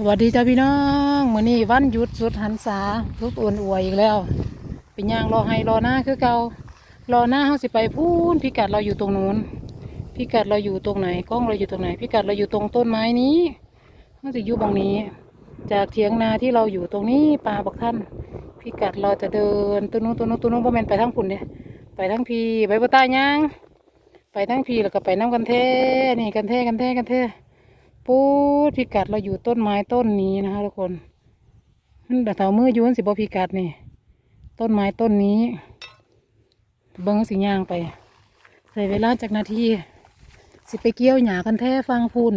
สวัสดีจ้าพี่น้องมื้อนี้วันหยุดสุดหันษาทุกอ้วนอวยอีกแล้ว เป็นย่างรอให้รอหน้าคือเก่ารอหน้าเฮาสิไปพูนพิกัดเราอยู่ตรงนู้นพิกัดเราอยู่ตรงไหนกล้องเราอยู่ตรงไหนพิกัดเราอยู่ตรงต้นไม้นี้เฮาสิอยู่ตรงนี้ จากเถียงนาที่เราอยู่ตรงนี้ป่าบักท่านพิกัดเราจะเดินตัวนู้นตัวนู้นตัวนู้นบ่แม่นไปทางพุ่นเด้ไปทางพีไปบ่ตายย่างไปทางพีแล้วก็ไปน้ำกันเท่นี่กันเท่กันเท่กันเท่ ปูดพิกัดเราอยู่ต้นไม้ต้นนี้นะคะทุกคนมันแต่เถามืออยูนสิบพิกัดนี่ต้นไม้ต้นนี้ เบิ้งสิย่างไป ใส่เวลาจากนาทีสิไปเกี่ยวหยากันแท้ฟังพูน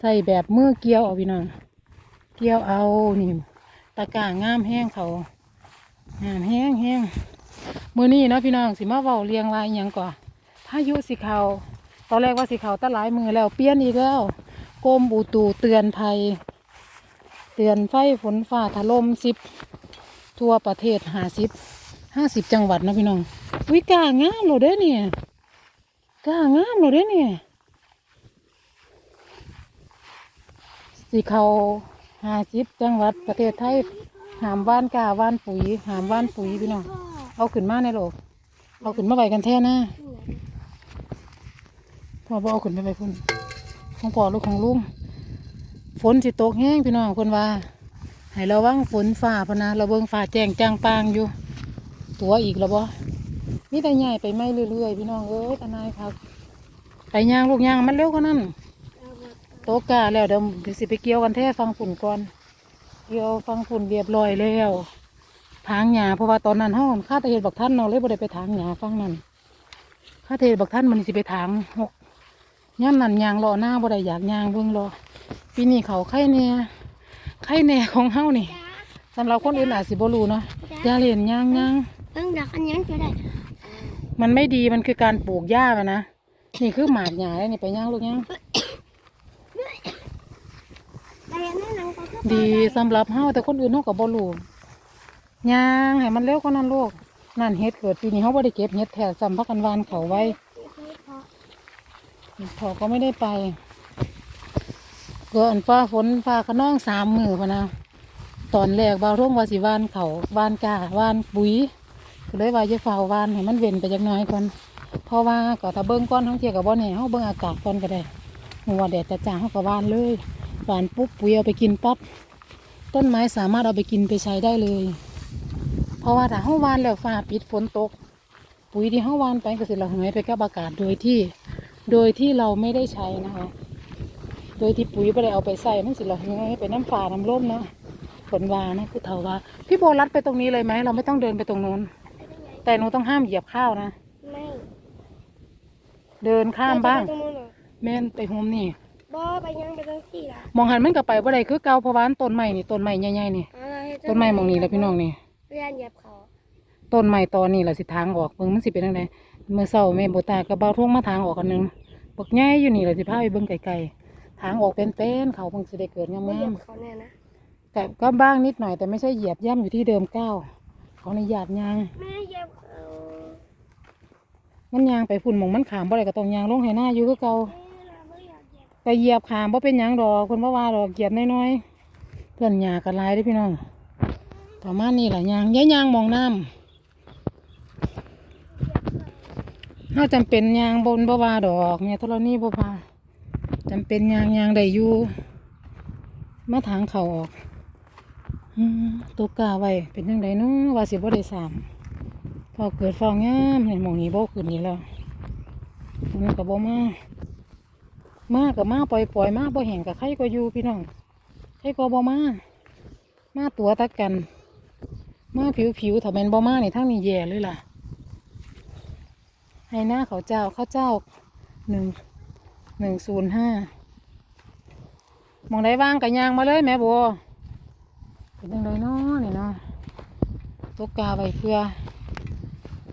ใส่แบบมือเกี่ยวเอาพี่น้องเกี่ยวเอานี่ตะกร้างามแห้งเขางามแห้งแห้งมือนี้เนาะพี่น้องสิมาเว้าเรียงว่าอหยังก่อนพายุสิเขาตอนแรกว่าสิเขาตะหลายมือแล้วเปลี่ยนอีกแล้ว กรมอุตุเตือนภัย เตือนไฟฝนฟ้าถล่มสิบทั่วประเทศห้าสิบห้าสิบจังหวัดนะพี่น้องวิกางามเหรอเด้เนี่ยกางามเหรอเด้เนี่ยสีเขาห้าสิบจังหวัดประเทศไทยหามว่านกาว่านปุ๋ยหามว่านปุ๋ยพี่น้องเอาขึ้นมาในโลกเอาขึ้นมาไว้กันแท่น้าพอบ่เอาขึ้นไปไปพุ่น ของพ่อลูกของลุงฝนสิตกแห้งพี่น้องคนว่าให้ระวังฝนฝ่าพนะเราเบิ่งฝ่าแจ้งจางปางอยู่ ตัวอีกแล้วบ่มีแต่ใหญ่ไปไม่เรื่อยๆพี่น้องเอ้ยตานายครับ ไปย่างลูกย่างมันเร็วกว่านั้นโตกาแล้วเดี๋ยวเดี๋ยวสิไปเกี่ยวกันแท้ฟังฝุ่นก่อนเกี่ยวฟังฝุ่นเรียบร้อยแล้วทางหญ้าเพราะว่าตอนนั้นห้องข้าตะเห็ดบักท่านเนาะเลยบ่ได้ไปทางหญ้าฟังนั้นข้าตะเห็ดบักท่านมันสิไปทางหก ย่ำนั่นยางรอหน้าบ่ได้อยากยางเบิ่งรอปีนี้เขาไข่แน่ไข่แน่ของเฮานี่สำหรับคนอื่นอาจสิบ่รู้เนาะอย่าเล่นยางยางเพิ่งดักอันยังจะได้ มันไม่ดีมันคือการปลูกหญ้าไปนะนี่คือหมากหญ้าแล้วนี่ไปย่างลูกย่างแต่ยังนั่นนังก็คือดีสำหรับเฮาแต่คนอื่นเฮาก็บ่รู้ยางให้มันเร็วกว่านั้นลูกนั่นเฮ็ดเกิดปีนี้เฮาบ่ได้เก็บเฮ็ดแถวซ้ำพักกันหวานเขาไว้ พอก็ไม่ได้ไปเกินฟ้าฝนฟ้าขนองสามมือพะนะตอนแรกบาวร่งวาสิวานเขาวานกาวานปุ๋ยก็เลยว่าจะฝ่าวานให้มันเว้นไปจักน้อยก่อนเพราะว่าก็ถ้าเบิ้งก้อนท้องเทียกับบ่เนี่เขาเบิ้งอากาศก่อนก็ได้หัวแดดจะจ้าเขาก็วานเลยวานปุ๊บปุ๋ยเอาไปกินปั๊บต้นไม้สามารถเอาไปกินไปใช้ได้เลย เพราะว่าถ้าเขาวานแล้วฟ้าปิดฝนตก ปุ๋ยที่เขาวานไปก็สิระเหยไปกับอากาศโดยที่ โดยที่เราไม่ได้ใช้นะคะ โดยที่ปุ๋ยไม่ได้เอาไปใส่มันสิเราให้ไปน้ำฝาน้ำร่มเนาะฝนวานะผู้เฒ่าว่าพี่โบรัดไปตรงนี้เลยไหมเราไม่ต้องเดินไปตรงนู้น แต่หนูต้องห้ามเหยียบข้าวนะ ไม่ เดินข้ามบ้างเรจะไปตรงนู้นเหรอแม่นไปโฮมนี่บ่ไปยังไปตรงที่ละมองหันมันก็ไปบ่ได้คือเก่าเพราะว่าต้นไม้นี่ต้นไม้ใหญ่ๆนี่เอาล่ะเฮ็ดจัต้นไม้หมองนี้แหล้วพี่น้องนี่เรียนเหยียบเขาต้นไม้ตอนนี้แหละสิทางออกเบิ่งมันสิเป็นจังได เมื่อเช้าแม่โบตากับเบาท่วงมาทางออกกันหนึงบักใหญ่อยู่นี่แหละสิพาไปเบิ่งไกลๆทางออกเป็นๆเขาเพิ่งสิได้เกิดงาไม่เหยียมบเขาแน่นะๆแต่ก็บ้างนิดหน่อยแต่ไม่ใช่เหยียบย่ำอยู่ที่เดิมก้าวขออนุญาตยางแม่เหยียบเขามันยางไปฝุ่นหมองมันขามบ่ได้ก็ต้องยางลงให้หน้าอยู่คือเก่าแม่เราไม่อยากเหยียบแต่เหยียบขามบ่เป็นหยังดอกคนว่าว่าดอกเหยียบน้อยๆเพื่อนยากันลายเด้อพี่น้องประมาณนี้แหละยางย้ายยางมองน้ำ เฮาจำเป็นยางบนบ่ว่าดอกเนี่ยธรณีบ่ว่าจำเป็นยางยางได้อยู่มาทางเขาออกตัวกาไว้เป็นจังไดเนาะว่าสิบ่ได้สามพอเกิดฟองงามเห็นหมองนี้บ่ขึ้นนี่แล้วมันก็บ่มามากับมาปล่อยปล่อยมาบ่แห่งกับใครก็อยู่พี่น้องใครก็บ่มามาตัวตะกัน มาผิวผิวถ้าแม่นบ่มานี่ทั้งนี้แย่เลยล่ะ ให้หน้าเขาเจ้าเขาเจ้าหนึ่งหนึ่งศูนย์ห้ามองได้ว่างกับยางมาเลยแม่บัวเป็นยังไงเนาะนี่เนาะตกกาไว้เพื่อ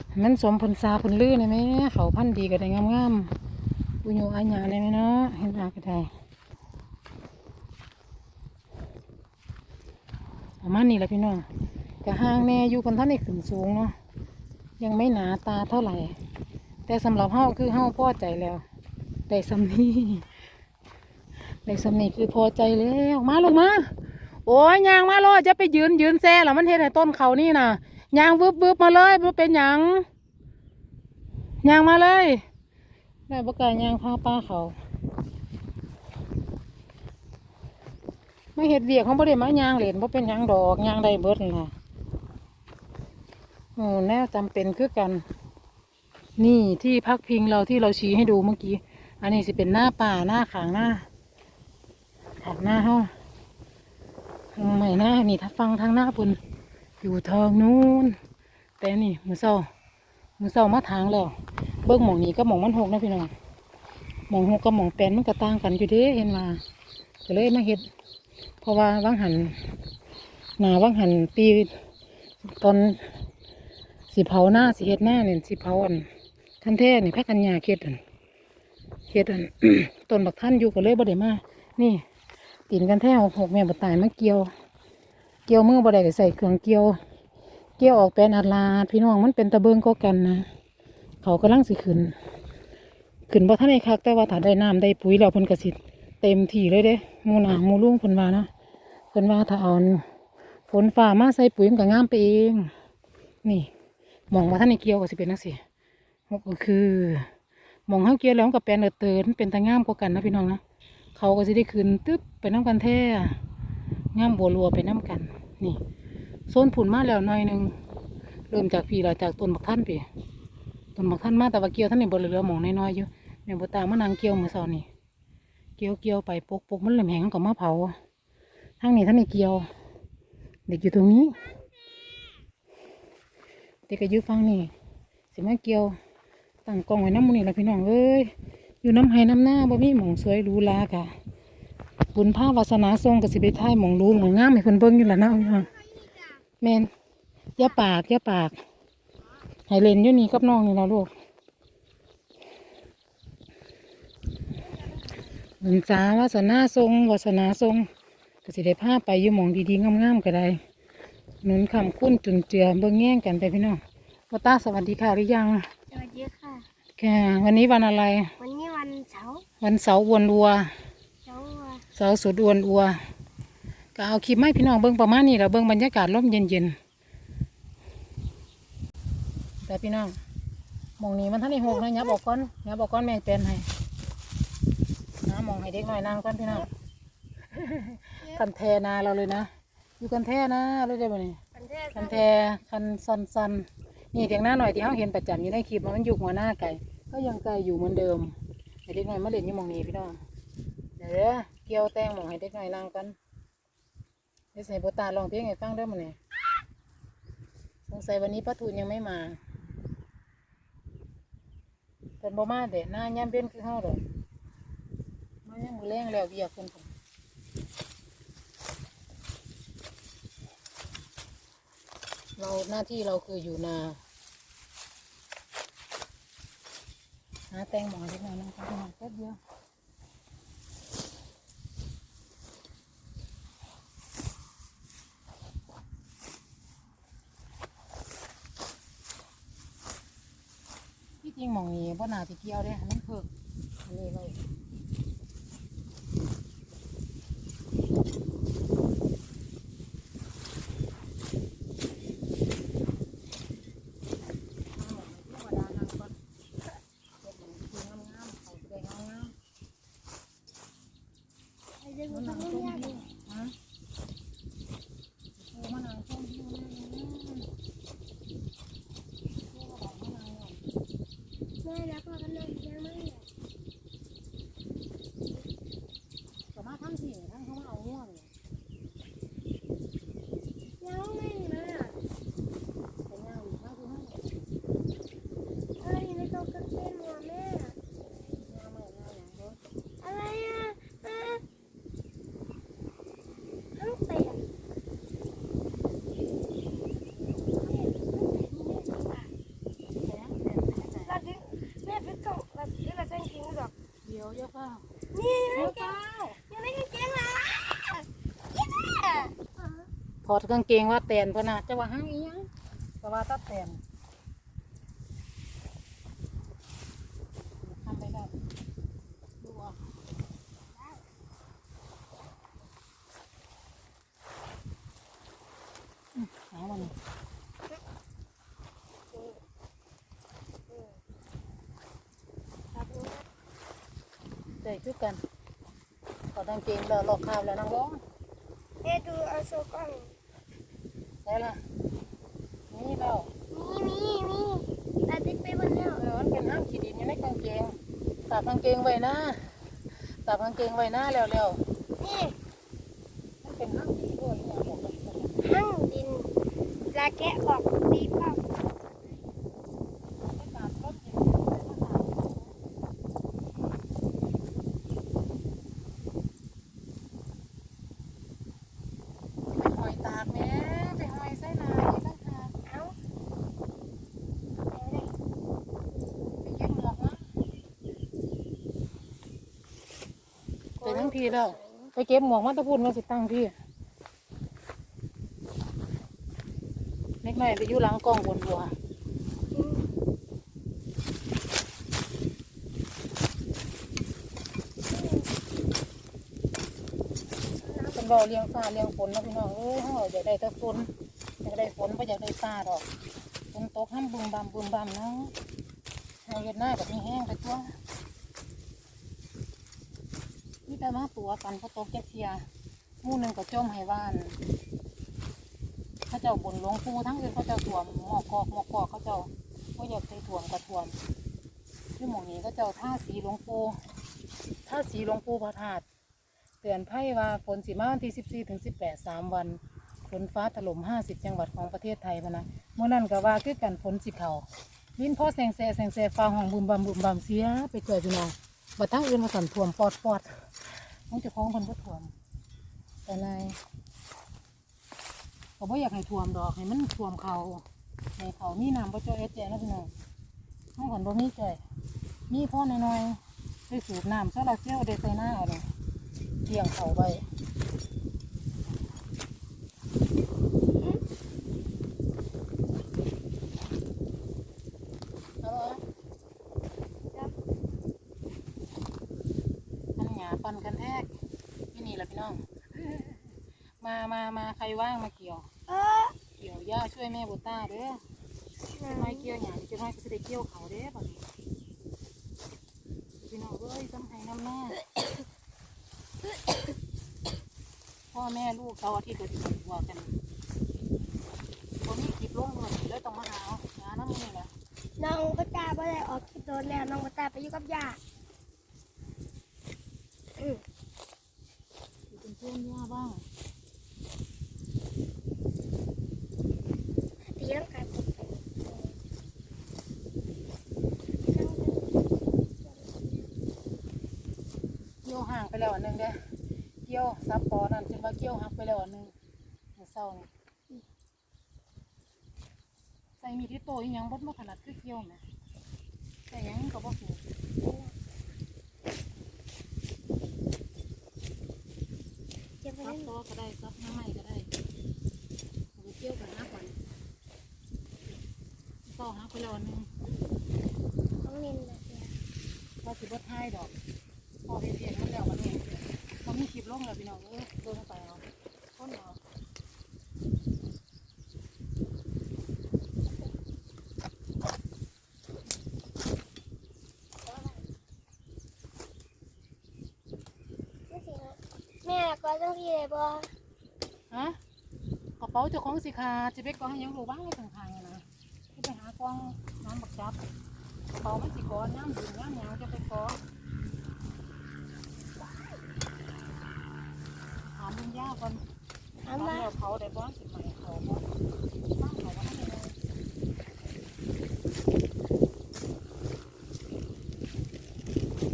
ให้มันสมผลซาผลลื่นเลยไหมเขาพันธ์ดีก็ได้งามๆปุโยอาญาได้ไหมเนาะเห็นหน้าก็ได้ประมาณนี้แหละพี่น้องกะห้างแน่อยู่คนท่านในขึ้นสูงเนาะยังไม่หนาตาเท่าไหร่ แต่สำหรับเฮาคือเฮาพอใจแล้ว ได้สำนี้ในสำนีคือพอใจแล้วมาลงมา โอ้ยยางมาโลดจะไปยืนยืนแซ่แล้วมันเฮ็ดให้ต้นเขานี่น่ะยางวึบวึบมาเลยมันเป็นหยังยางมาเลยแม่ประกายางพาป้าเขาไม่เห็ดเวียกเขาบ่ได้มายางเหรียญบ่เป็นยังดอกยางได้เบิดน่ะโอ้แนวจำเป็นคือกัน นี่ที่พักพิงเราที่เราชี้ให้ดูเมื่อกี้ อันนี้สิเป็นหน้าป่าหน้าขางหน้าขางหน้าเฮาทางใหม่หน้านี่ถ้าฟังทางหน้าปุ่นอยู่ทางนู้นแต่นี่มือเศร้ามือเศร้ามาทางแล้ว เบิ้งหมองนี้ก็หมองมันหกนะพี่น้องหมองหกกับหมองแปนมันก็ต่างกันอยู่เด้เห็นมาก็เลยมาเห็ด เพราะว่าวังหันหนาวังหันปีตอนสิเผาหน้าสิเฮ็ดหน้าเนี่ยสิเผาอัน ท่านแท้นี่พระกัญญาเฮ็ดอันเฮ็ดอันต้นบักท่านอยู่ก็เลยบ่ได้มา นี่ตีนกันแท้หกหกแม่บ่ตายมาเกี่ยว เกี่ยวมือบ่ได้ก็ใส่เครื่องเกี่ยว เกี่ยวออกเป็นอัดลาดพี่น้องมันเป็นตะเบิงก็กันนะ เขากำลังสิขึ้น ขึ้นบ่ทันได้คักแต่ว่าถ้าได้น้ำได้ปุ๋ยแล้วเพิ่นก็สิเต็มที่เลยเด้หมูหนาหมูลุงเพิ่นว่านะเพิ่นว่าถ้าเอาฝนฟ้ามาใส่ปุ๋ยมันก็งามไปเอง นี่หมองว่าท่านในเกี่ยวก็สิเป็นจังซี่ ก็คือมองเฮาเกี่ยวแล้วมันก็แปลนเออเตินเป็นตางามกว่ากันนะพี่น้องนะเขาก็สิได้ขึ้นตึ๊บไปน้ำกันแท้งามบัวรัวไปน้ำกัน นี่โซนผุนมาแล้วหน่อยหนึงเริ่มจากพี่เราจากต้นบักท่านพี่ต้นบักท่านมาแต่ว่าเกียวท่านนี่บริเรือหมองน้อยๆอยู่แม่บัวตามมานางเกียวมือเสานี่เกียวเกียวไปปกปกมันเริ่มแห้งก็มาเผาทางนี้ท่านนี่เกียว เด็กอยู่ตรงนี้เด็กก็อยู่ฟังนี่สิมาเกียว ตั้งกล้องไว้น้ำมูนี่ละพี่น้องเอ้ยอยู่น้ำไห้น้ำหน้าบ่มีหมองสวยรูหรากะบุญภาพวาสนาทรงกับสิไท้ายหมองรูหมองงามให้เพิ่นเบิ่งอยู่ละเนาะพี่น้องแมนย่าปากย่าปากให้เลนอยู่นี่กับน้องนี่ละลูกบุญจ้าวาสนาทรงวาสนาทรงก็สิได้พาไปอยู่หมองดีๆงามๆก็ได้หนุนคำคุ้นจุนเจือเบิ่งแย่งกันไปพี่น้องวตาสวัสดีค่ะหรือยัง สวัสดีค่ะ ค่ะ วันนี้วันอะไร วันนี้วันเสาร์วันเสาร์อวนวัว เสาร์วันเสาร์สุดอวนอัว ก็เอาคลิปมาให้พี่น้องเบิ่งประมาณนี้แหละเบิ่งบรรยากาศร่มเย็นๆแต่พี่น้องหมองนี้มันท่านในหกนะยับออกก้อนยับออกก้อนแมงเป็นให้นะหมองให้เด็กหน่อยนั่งก้อนพี่น้องกันแทนาเราเลยนะ อยู่กันแท่นะรู้ได้ไหมนี่วันเทศคันแทคันซันซัน นี่เถียงหน้าหน่อยที่เขาเห็นประจำอยู่ในคลิปมันอยู่หัวหน้าไก่ก็ยังไก่อยู่เหมือนเดิมเด็กหน่อยมาเล่นยู่มองนี้พี่น้องเดี๋ยวเด้อเกี่ยวแตงหมองให้เด็กหน่อยนั่งกันเดี๋ยวใส่โบตาลองเพลงให้ฟังเด้อมันนี่สงสัยวันนี้ป้าทูนยังไม่มาเป็นบ่มาเด็ดหน้าย่ำเป็นคือเฮาเด้อมาย่ำมือแรงแล้วเวียกคนผม เราหน้าที่เราคืออยู่นาหาแตงหมอเล็กน้อยนั่งกันแป๊บเดียวที่จริงหมองนี้พ่นาสิเกี่ยวเด้มันเพิกอันนี้ไว้ Bye, Apple. ดี๋นี่ดยวเปล่ายังไม่ได้เจ๊งเลยถอดกางเกงว่าแตนพอนะจะว่าห้างอียังจะว่าตัดแตนทำได้ดูออกหาวันนี้ ได้คือกันขอดังเกงแล้วลอกข้าวแล้วนั่งร้องเอ๊ะดูเอาโซกล้องได้ละนี่แล้วมีมีมีตาติดไปหมดแล้วเออมันเป็นห้ามขีดินอยู่ในกางเกงตากกางเกงไว้หน้าตากกางเกงไว้หน้าแล้วแล้วนี่ๆมันเป็นห้ามขีดินด้วยเนี่ยบอกเลยหั่งดินลาแกะออกดีเปล่า ไม่ตากรถเย็นไม่ตากไปหอยตากแม่ไปหอยไส้นาอีกต่างหาก เอ้าเอาเลย ไปเก็บหมวกมา ไปทั้งทีแล้ว ไปเก็บหมวกมาตะพูนมาสิตั้งพี่เล็กน้อยไปอยู่หลังกล้องบนบัวเป็นบ่อเลี้ยงฟ้าเลี้ยงฝนนะพี่น้องเอ้ยเฮาอยากได้แต่ฝนอยากได้ฝนบ่อยากได้ฟ้าดอกฝนตกห้ามบึมบำบึมบำเนาะเฮาเฮ็ดหน้าแบบนี้แห้งไปตัว แต่มาตัวกันพอตกจักเทียมู่หนึงก็จมให้ว่านเขาเจ้าบนหลวงปูทั้งอื่นเขาเจ้าถ่วมหมอกกอกหมอกกอกเขาเจ้าบ่อยากไปถ่วมก็ถ่วมที่หมองนี้เขาเจ้าท่าสีหลวงปูท่าสีหลวงปูพระธาตุเตือนภัยว่าฝนสิมาวันที่14ถึง18 3วันฝนฟ้าถล่ม50จังหวัดของประเทศไทยพะนะเมื่อนั้นก็ว่าคือกันฝนสิเขาลิ้นพ่อแสงแสแสงแสฟ้าห้องบุมบำบุมบำเสียไปเกิดพี่น้องบัดทั้งอื่นมาสั่นท่วมปอดปอด น้องจะคล้องคนก็ท่วมแต่นายก็บ่อยากให้ท่วมดอกให้มันท่วมเขาให้เขามีน้ำปะเจ้าเอสแจนะพี่น้องห้องขนบ่มีจ่อยมีพ่อน้อยๆไปสูบน้ำโซลาร์เซลล์ได้ใส่หน้าเอาเลยเลี้ยงเขาไปเอาละ ครับ อันหยาปันกันแทกนี่นี่แหละพี่น้อง มามามาใครว่างมาเกี่ยวเออเกี่ยวหญ้าช่วยแม่บุต้าเด้อจะไม่เกี่ยวหยาจะไม่ก็จะได้เกี่ยวเขาเด้อบัดนี้พี่น้องเอ้ยต้องให้น้ำหน้าพ่อแม่ลูกเขาอาทิตย์เดียวที่หัวกันคนนี้คลิปลงเลยเลยต้องมาหาเอาหาน้ำมันนี่แหละน้องปตาบ่ได้ออกคลิปโดนแล้วน้องปตาไปอยู่กับย่าอืมอยู่เป็นเพื่อนย่าบ้าง ตีร่างกายปกติเกี่ยวห่างไปแล้วอันหนึ่งเด้อเกี่ยวซับปอนั่นจนว่าเกี่ยวหักไปแล้วอันหนึ่งเมื่อเศร้านี่ใส่มีดที่โตอีหยังบดมาถนัดคือเกี่ยวไหมแต่หยังก็บ่ถูกเจ็บไปซับนั่นโตก็ได้ซับหน้าไม้ก็ได้เอาไปเกี่ยวกับหัก ก่อนเศร้าหักไปแล้วอันหนึงต้องเรียนแบบเนี้ยเราสิบ่ท้ายดอกพอเฮ็ดเรียนมันแล้วมันนี่เขามีคลิปลงแล้วพี่น้องเอ้ยเดินไปเอาคนเอาไม่สินะแม่ก็ต้องที่เลยบ่ฮะกระเป๋าเจ้าของสิขาจะไปกองให้หยังรู้บ้างในทางทางๆอะนะที่ไปหาก องน้ำบักจับกระเป๋ามันสิกอนน้ำดื่มน้ำหยังจะไปกอถามลุงย่าก่อนถามถามว่าแล้วเขาได้บ้านสิใหม่เขาบ่บ้านเขาว่าไม่ได้เลย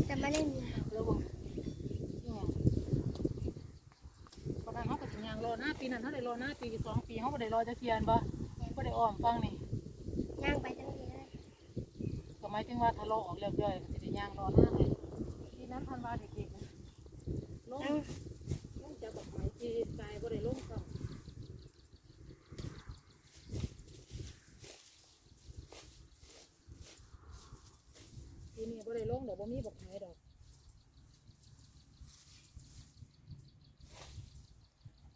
จะมาเล่นเร็วบ่นี่ไงตอนนั้นเขาก็สิยางรอหน้าปีนั้นเขาได้รอหน้าปีสองปีเขาก็ได้รอจะเทียนบ่ก็ได้อ้อมฟังนี่ ย่างไปทั้งทีเลย ก็หมายถึงว่าทะเลาะออกแล้วย่อยก็สิได้ย่างรอหน้าเลยทีนั้นพันวาเด็กๆนั่งลงจากแบบไหนที่ตายบ่ได้ลงซ้ำทีนี้บ่ได้ลงดี๋ยวบ่มีบักไหนดอก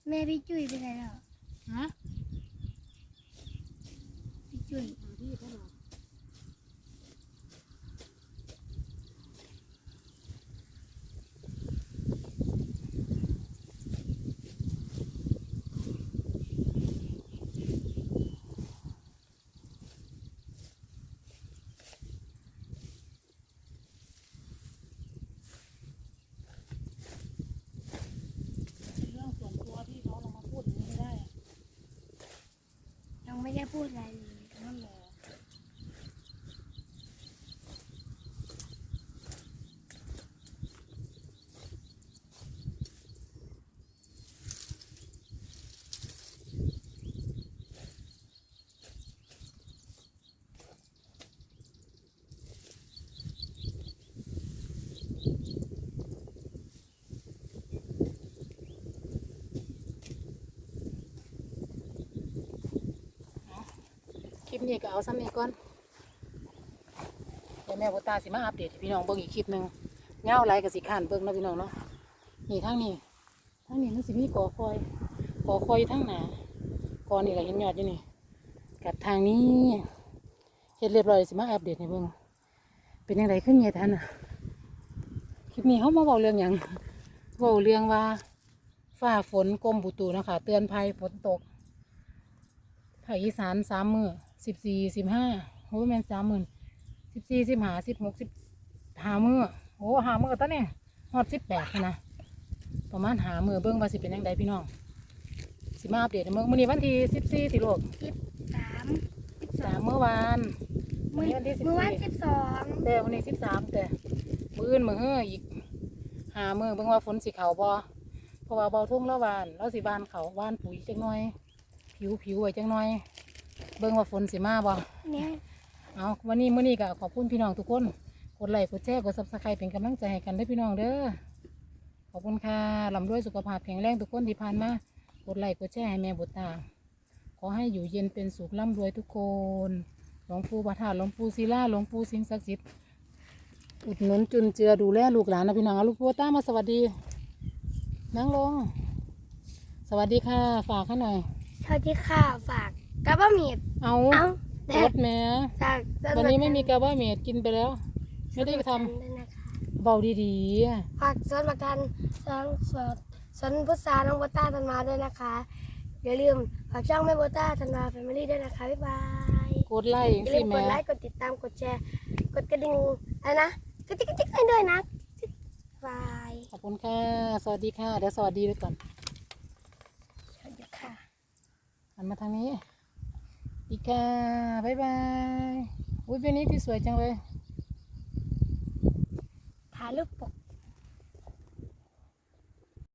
แม่พี่จุ้ยไปไหนแล้วฮะ จุน ที่เท่าไหร่ เรื่องส่วนตัวที่เขาลงมาพูดอย่างนี้ไม่ได้ ยังไม่ได้พูดอะไรเลย นั่นแหละคลิป นี้ก็เอาซ้ำนี้ก่อนเดี๋ยวแม่บุตาสิมาอัปเดตให้พี่น้องเบิ่งอีกคลิปหนึ่งเงาไรกับสิขานเบิ่งเนาะพี่น้องเนาะนี่ทั้งนี้ทั้งนี้มันสิมีกอคอยกอคอยทั้งหนากอนี่แหละเห็นยอดอยู่นี่กับทางนี้เฮ็ดเรียบร้อยสิมาอัปเดตให้เบิ่งเป็นยังไงขึ้นเงียทันอะคลิปนี้เขามาบอกเรื่องหยังเว้าเรื่องว่าฟ้าฝนกรมบุตุนะคะเตือนภัยฝนตกภาคอีสานสามมือ สิบสี่สิบห้าโอ้แม่นสามหมื่นสิบสี่สิบห้าสิบหกสิบห้ามือโอ้ห้ามือตอนนี้ฮอดสิบแปดนะประมาณหามือเบิ้งว่าสิเป็นยังไงพี่น้องสิมาอัปเดตให้เมื่อมื้อนี้วันที่สิบสี่ติโลกสามสิบสสาอมงเมื่อวานมือวันนี้วันที่สิบมือวันสี่สิบสองแต่วันนี้สิบสามแต่มื้ออื่นมื้อเฮ้ออีกหามือเบิ่งว่าฝนสิเขาบ่เพราะว่าเบาทุ่งแล้ววานแล้วสิบานเขาวานปุ๋ยจังหน่อย ผิวผิวไว้จังหน่อย เบิ่งว่าฝนสิมาบ่เนี่ยเอาวันนี้มื้อนี้ก็ขอบคุณพี่น้องทุกคน กดไลค์กดแชร์กดซับสไครต์เป็นกำลังใจให้กันเด้อพี่น้องเด้อขอบคุณค่ะลำด้วยสุขภาพแข็งแรงทุกคนที่ผ่านมากดไลค์กดแชร์ให้แม่บุตรตาขอให้อยู่เย็นเป็นสุขร่ำรวยทุกคนหลวงปู่ประทานหลวงปู่ศิลาหลวงปู่สิงห์ศักดิ์สิทธิ์อุดหนุนจุนเจือดูแลลูกหลานนะพี่น้องเอาลูกปู่ต้ามาสวัสดีนั่งลง สวัสดีค่ะ ฝากให้หน่อย สวัสดีค่ะ ฝาก กระบะหมี่เอาเอ้ารถแม่จากวันนี้ไม่มีกาบ้าเมดกินไปแล้ว ไม่ได้ทำด้วยนะคะเบาดีๆอะฝากสวนประกันสวนสวนสวนพุทราน้องโบต้าธันมาด้วยนะคะอย่าลืมฝากช่องแม่โบต้าธันมาแฟมิลี่ด้วยนะคะบ๊ายบายกดไลค์อย่าสิลืมกแม่ดไลค์กดติดตามกดแชร์ กดกระดิ่งอะไรนะกระติ๊กกระติ๊กให้ด้วยนะบายขอบคุณค่ะ สวัสดีค่ะ เดี๋ยวสวัสดีด้วยก่อน สวัสดีค่ะ หันมาทางนี้ อีกค่ะบายบายอุ้ยวันนี้ที่สวยจังเลยถ่ายรูปปก